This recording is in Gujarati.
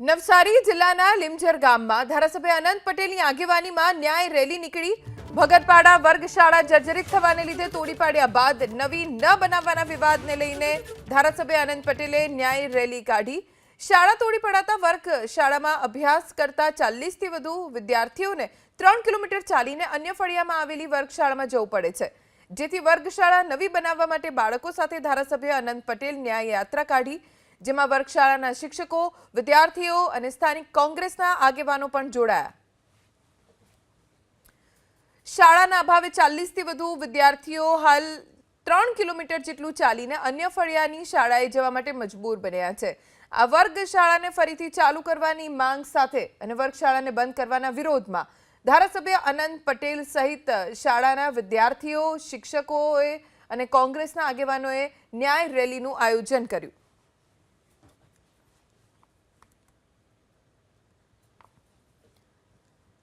નવસારી જિલ્લાના લીમઝર ગામમાં ધારાસભ્ય અનંત પટેલની આગેવાનીમાં ન્યાય રેલી નીકળી. ભગતપાડા વર્ગશાળા જર્જરિત થવાને લીધે તોડી પાડ્યા બાદ નવી ન બનાવવાના વિવાદને લઈને ધારાસભ્ય અનંત પટેલે ન્યાય રેલી કાઢી. શાળા તોડી પડાતા વર્ગ શાળામાં અભ્યાસ કરતા ચાલીસથી વધુ વિદ્યાર્થીઓને ત્રણ કિલોમીટર ચાલીને અન્ય ફળિયામાં આવેલી વર્ગશાળામાં જવું પડે છે. જેથી વર્ગશાળા નવી બનાવવા માટે બાળકો સાથે ધારાસભ્ય અનંત પટેલ ન્યાય યાત્રા કાઢી. જેમાં વર્ગશાળાના શિક્ષકો, વિદ્યાર્થીઓ અને સ્થાનિક કોંગ્રેસના આગેવાનો પણ જોડાયા. શાળાના અભાવે ચાલીસથી વધુ વિદ્યાર્થીઓ હાલ ત્રણ કિલોમીટર જેટલું ચાલીને અન્ય ફળિયાની શાળાએ જવા માટે મજબૂર બન્યા છે. આ વર્ગ શાળાને ફરીથી ચાલુ કરવાની માંગ સાથે અને વર્ગશાળાને બંધ કરવાના વિરોધમાં ધારાસભ્ય અનંત પટેલ સહિત શાળાના વિદ્યાર્થીઓ, શિક્ષકોએ અને કોંગ્રેસના આગેવાનોએ ન્યાય રેલીનું આયોજન કર્યું.